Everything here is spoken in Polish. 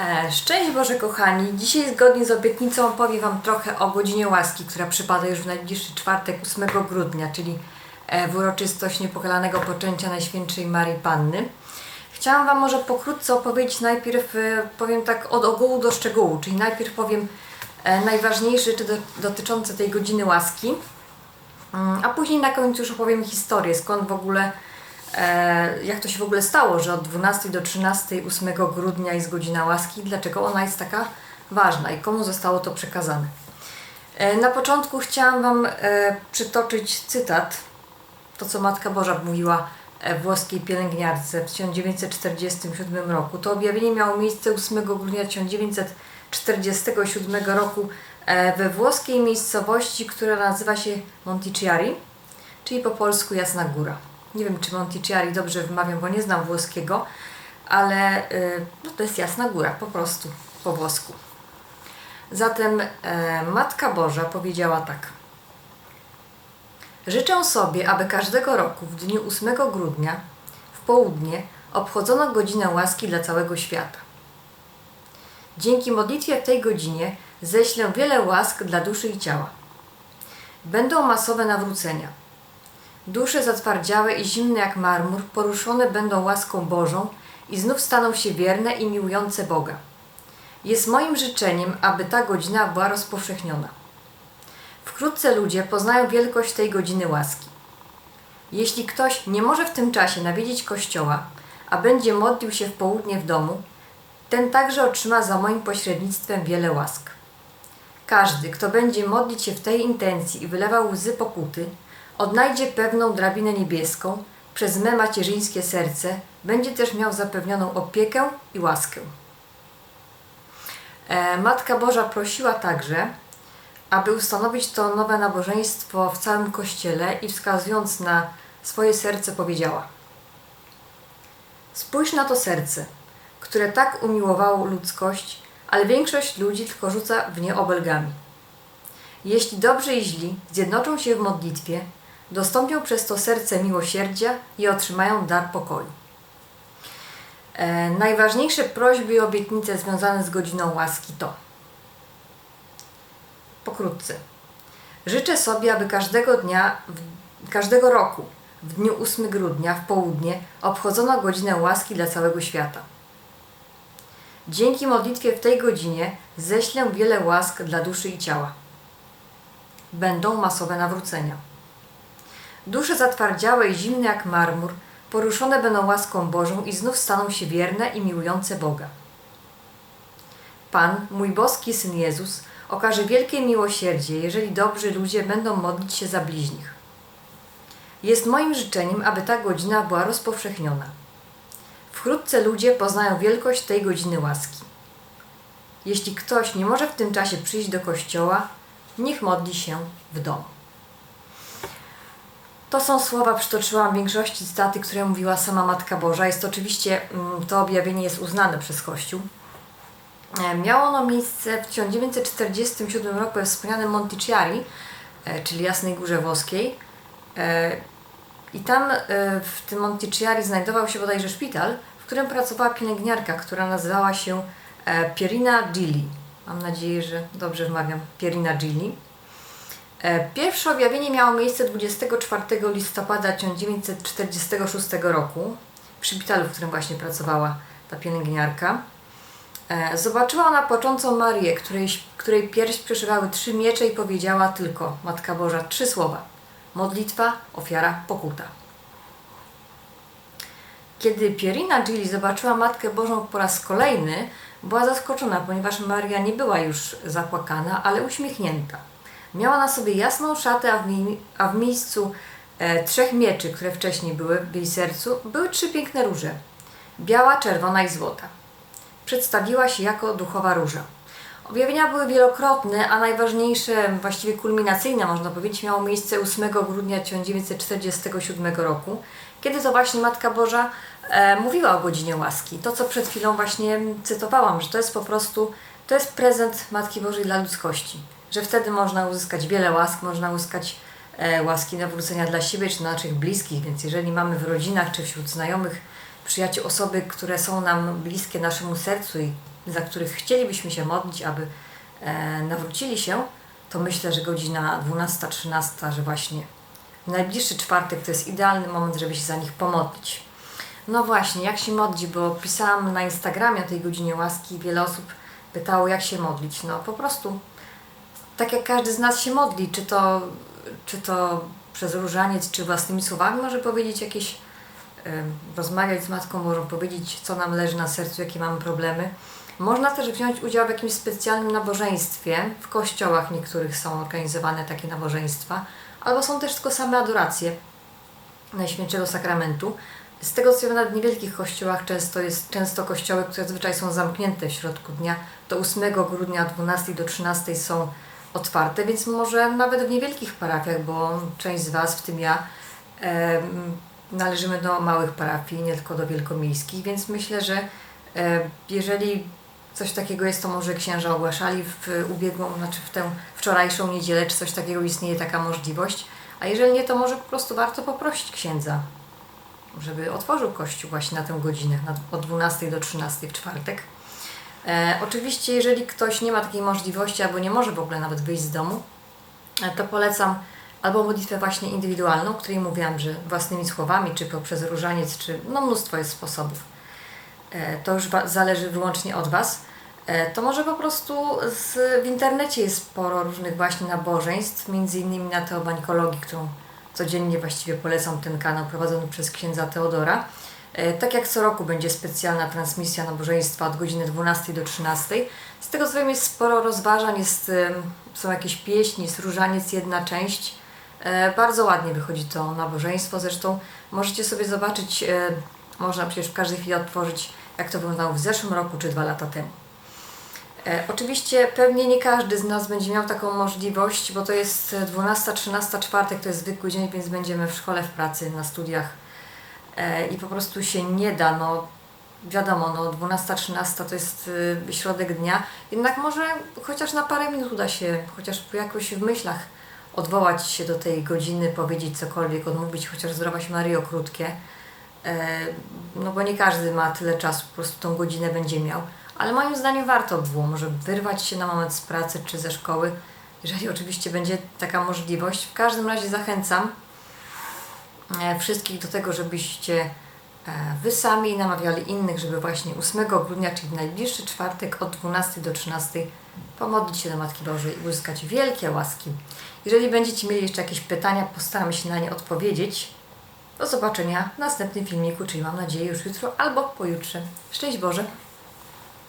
E, Szczęść Boże kochani, dzisiaj zgodnie z obietnicą opowiem Wam trochę o godzinie łaski, która przypada już w najbliższy czwartek 8 grudnia, czyli e, w uroczystość niepokalanego poczęcia Najświętszej Marii Panny. Chciałam Wam może pokrótce opowiedzieć najpierw, e, powiem tak od ogółu do szczegółu, czyli najpierw powiem najważniejsze rzeczy do, dotyczące tej godziny łaski, Mm, a później na końcu już opowiem historię, skąd w ogóle, jak to się w ogóle stało, że od 12 do 13 8 grudnia jest godzina łaski dlaczego ona jest taka ważna i komu zostało to przekazane. E, na początku chciałam Wam e, przytoczyć cytat, to co Matka Boża mówiła e, włoskiej pielęgniarce w 1947 roku. To objawienie miało miejsce 8 grudnia 1947 roku e, we włoskiej miejscowości, która nazywa się Monticchiari, czyli po polsku Jasna Góra. Nie wiem, czy Monticchiari dobrze wymawiam, bo nie znam włoskiego, ale y, no, to jest Jasna Góra, po prostu po włosku. Zatem e, Matka Boża powiedziała tak. Życzę sobie, aby każdego roku w dniu 8 grudnia w południe obchodzono godzinę łaski dla całego świata. Dzięki modlitwie w tej godzinie ześlę wiele łask dla duszy i ciała. Będą masowe nawrócenia. Dusze zatwardziałe i zimne jak marmur poruszone będą łaską Bożą i znów staną się wierne i miłujące Boga. Jest moim życzeniem, aby ta godzina była rozpowszechniona. Wkrótce ludzie poznają wielkość tej godziny łaski. Jeśli ktoś nie może w tym czasie nawiedzić kościoła, a będzie modlił się w południe w domu, ten także otrzyma za moim pośrednictwem wiele łask. Każdy, kto będzie modlić się w tej intencji i wylewał łzy pokuty, odnajdzie pewną drabinę niebieską, przez me macierzyńskie serce będzie też miał zapewnioną opiekę i łaskę. E, Matka Boża prosiła także, aby ustanowić to nowe nabożeństwo w całym Kościele i wskazując na swoje serce powiedziała Spójrz na to serce, które tak umiłowało ludzkość, ale większość ludzi tylko rzuca w nie obelgami. Jeśli dobrzy i źli zjednoczą się w modlitwie, dostąpią przez to serce miłosierdzia i otrzymają dar pokoju. E, najważniejsze prośby i obietnice związane z godziną łaski to pokrótce. Życzę sobie, aby każdego dnia, w, każdego roku, w dniu 8 grudnia w południe obchodzono godzinę łaski dla całego świata. Dzięki modlitwie w tej godzinie ześlę wiele łask dla duszy i ciała. Będą masowe nawrócenia. Dusze zatwardziałe i zimne jak marmur, poruszone będą łaską Bożą i znów staną się wierne i miłujące Boga. Pan, mój boski Syn Jezus, okaże wielkie miłosierdzie, jeżeli dobrzy ludzie będą modlić się za bliźnich. Jest moim życzeniem, aby ta godzina była rozpowszechniona. Wkrótce ludzie poznają wielkość tej godziny łaski. Jeśli ktoś nie może w tym czasie przyjść do kościoła, niech modli się w domu. To są słowa, przytoczyłam większości cytaty, które mówiła sama Matka Boża. Jest to oczywiście, mm, to objawienie jest uznane przez Kościół. E, Miało ono miejsce w 1947 roku we wspomnianym Monticchiari, e, czyli Jasnej Górze Włoskiej. E, I tam w tym Monticchiari znajdował się bodajże szpital, w którym pracowała pielęgniarka, która nazywała się Pierina Gilli. Mam nadzieję, że dobrze wymawiam. Pierina Gilli. E, Pierwsze objawienie miało miejsce 24 listopada 1946 roku przy szpitalu, w którym właśnie pracowała ta pielęgniarka. E, Zobaczyła ona począcą Marię, której, której pierś przyszywały trzy miecze i powiedziała tylko, Matka Boża, trzy słowa. Modlitwa, ofiara, pokuta. Kiedy Pierina Gilli zobaczyła Matkę Bożą po raz kolejny, była zaskoczona, ponieważ Maria nie była już zapłakana, ale uśmiechnięta. Miała na sobie jasną szatę, a w, mi, a w miejscu e, trzech mieczy, które wcześniej były w jej sercu, były trzy piękne róże. Biała, czerwona i złota. Przedstawiła się jako duchowa róża. Objawienia były wielokrotne, a najważniejsze, właściwie kulminacyjne można powiedzieć, miało miejsce 8 grudnia 1947 roku, kiedy to właśnie Matka Boża e, mówiła o godzinie łaski. To, co przed chwilą właśnie cytowałam, że to jest po prostu, to jest prezent Matki Bożej dla ludzkości. Że wtedy można uzyskać wiele łask, można uzyskać e, łaski nawrócenia dla siebie czy dla naszych bliskich, więc jeżeli mamy w rodzinach czy wśród znajomych, przyjaciół osoby, które są nam bliskie naszemu sercu i za których chcielibyśmy się modlić, aby e, nawrócili się, to myślę, że godzina 12-13, że właśnie najbliższy czwartek to jest idealny moment, żeby się za nich pomodlić. No właśnie, jak się modlić, bo pisałam na Instagramie o tej godzinie łaski i wiele osób pytało, jak się modlić. No po prostu, tak jak każdy z nas się modli, czy to, czy to przez różaniec, czy własnymi słowami może powiedzieć jakieś, rozmawiać z Matką Bożą, powiedzieć, co nam leży na sercu, jakie mamy problemy. Można też wziąć udział w jakimś specjalnym nabożeństwie. W kościołach niektórych są organizowane takie nabożeństwa, albo są też tylko same adoracje Najświętszego Sakramentu. Z tego co wiem, nawet w niewielkich kościołach często jest często kościoły, które zazwyczaj są zamknięte w środku dnia. Do 8 grudnia od 12 do 13 są otwarte, więc może nawet w niewielkich parafiach, bo część z Was, w tym ja, należymy do małych parafii, nie tylko do wielkomiejskich, więc myślę, że jeżeli coś takiego jest, to może księża ogłaszali w ubiegłą, znaczy w tę wczorajszą niedzielę, czy coś takiego istnieje taka możliwość. A jeżeli nie, to może po prostu warto poprosić księdza, żeby otworzył kościół właśnie na tę godzinę, od 12 do 13 w czwartek. E, oczywiście, jeżeli ktoś nie ma takiej możliwości albo nie może w ogóle nawet wyjść z domu, e, to polecam albo modlitwę właśnie indywidualną, o której mówiłam, że własnymi słowami, czy poprzez różaniec, czy no mnóstwo jest sposobów. E, to już zależy wyłącznie od Was. E, to może po prostu z, w internecie jest sporo różnych właśnie nabożeństw, między innymi na teobańkologii, którą codziennie właściwie polecam ten kanał prowadzony przez księdza Teodora. E, Tak jak co roku będzie specjalna transmisja nabożeństwa od godziny 12 do 13. Z tego co wiem jest sporo rozważań, jest, są jakieś pieśni, jest różaniec, jedna część. E, Bardzo ładnie wychodzi to nabożeństwo, zresztą możecie sobie zobaczyć, e, można przecież w każdej chwili otworzyć, jak to wyglądało w zeszłym roku czy dwa lata temu. Oczywiście pewnie nie każdy z nas będzie miał taką możliwość, bo to jest e, 12, 13, czwartek, to jest zwykły dzień, więc będziemy w szkole, w pracy, na studiach i po prostu się nie da, no wiadomo, no 12, 13 to jest y, środek dnia, jednak może chociaż na parę minut uda się, chociaż jakoś w myślach odwołać się do tej godziny, powiedzieć cokolwiek, odmówić chociaż zdrowaś Maryjo krótkie, e, no bo nie każdy ma tyle czasu, po prostu tą godzinę będzie miał. Ale moim zdaniem warto było może wyrwać się na moment z pracy czy ze szkoły, jeżeli oczywiście będzie taka możliwość. W każdym razie zachęcam e, wszystkich do tego, żebyście e, Wy sami namawiali innych, żeby właśnie 8 grudnia, czyli w najbliższy czwartek od 12 do 13 pomodlić się do Matki Bożej i uzyskać wielkie łaski. Jeżeli będziecie mieli jeszcze jakieś pytania, postaram się na nie odpowiedzieć. Do zobaczenia w następnym filmiku, czyli mam nadzieję już jutro albo pojutrze. Szczęść Boże!